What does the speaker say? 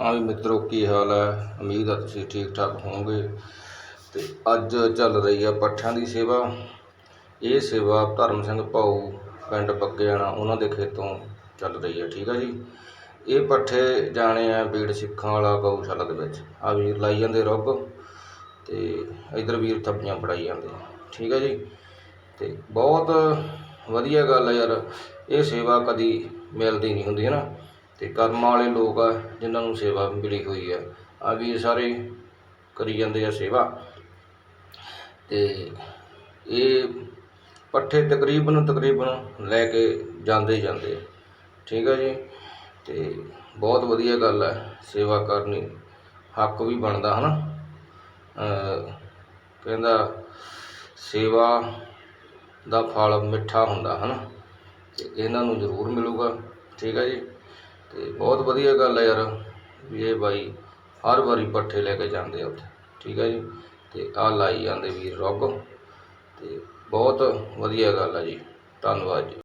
ਹਾਂ ਵੀ ਮਿੱਤਰੋ, ਕੀ ਹਾਲ ਹੈ? ਉਮੀਦ ਆ ਤੁਸੀਂ ਠੀਕ ਠਾਕ ਹੋਵੋਗੇ। ਤੇ ਅੱਜ ਚੱਲ ਰਹੀ ਆ ਪੱਠਿਆਂ ਦੀ ਸੇਵਾ। ਇਹ ਸੇਵਾ ਧਰਮ ਸਿੰਘ ਭਾਊ, ਪਿੰਡ ਬੱਗਿਆਣਾ, ਉਹਨਾਂ ਦੇ ਖੇਤੋਂ ਚੱਲ ਰਹੀ ਹੈ ਠੀਕ ਆ ਜੀ? ਇਹ ਪੱਠੇ ਜਾਣੇ ਆ ਬੀੜ ਸਿੱਖਾਂ ਵਾਲਾ ਗਊਸ਼ਾਲਾ ਦੇ ਵਿੱਚ। ਆ ਵੀਰ ਲਾਈ ਜਾਂਦੇ ਰੁੱਗ ਤੇ ਇਧਰ ਵੀਰ ਥੱਪੀਆਂ ਫੜਾਈ ਜਾਂਦੇ ਠੀਕ ਆ ਜੀ? ਤੇ ਬਹੁਤ ਵਧੀਆ ਗੱਲ ਹੈ ਯਾਰ, ਇਹ ਸੇਵਾ ਕਦੀ ਮਿਲਦੀ ਨਹੀਂ ਹੁੰਦੀ, ਹੈ ਨਾ? ਅਤੇ ਕਰਮਾਂ ਵਾਲੇ ਲੋਕ ਆ, ਜਿਨ੍ਹਾਂ ਨੂੰ ਸੇਵਾ ਮਿਲੀ ਹੋਈ ਹੈ ਆ ਵੀਰ ਸਾਰੇ ਕਰੀ ਜਾਂਦੇ ਆ ਸੇਵਾ। ਅਤੇ ਇਹ ਪੱਠੇ ਤਕਰੀਬਨ ਤਕਰੀਬਨ ਲੈ ਕੇ ਜਾਂਦੇ ਜਾਂਦੇ ਠੀਕ ਹੈ ਜੀ? ਅਤੇ ਬਹੁਤ ਵਧੀਆ ਗੱਲ ਹੈ ਸੇਵਾ ਕਰਨੀ। ਹੱਕ ਵੀ ਬਣਦਾ ਹੈ ਨਾ ਕਹਿੰਦਾ ਸੇਵਾ ਦਾ ਫਲ ਮਿੱਠਾ ਹੁੰਦਾ ਹੈ ਨਾ ਤੇ ਇਹਨਾਂ ਨੂੰ ਜ਼ਰੂਰ ਮਿਲੂਗਾ। ਠੀਕ ਹੈ ਜੀ? ਤੇ ਬਹੁਤ ਵਧੀਆ ਗੱਲ ਹੈ ਯਾਰ ਵੀ ਇਹ ਬਾਈ ਹਰ ਵਾਰੀ ਪੱਠੇ ਲੈ ਕੇ ਜਾਂਦੇ ਆ ਉੱਥੇ, ਠੀਕ ਹੈ ਜੀ? ਤੇ ਆਹ ਲਾਈ ਜਾਂਦੇ ਵੀਰ ਰੁੱਗ ਤੇ ਬਹੁਤ ਵਧੀਆ ਗੱਲ ਆ ਜੀ, ਧੰਨਵਾਦ ਜੀ।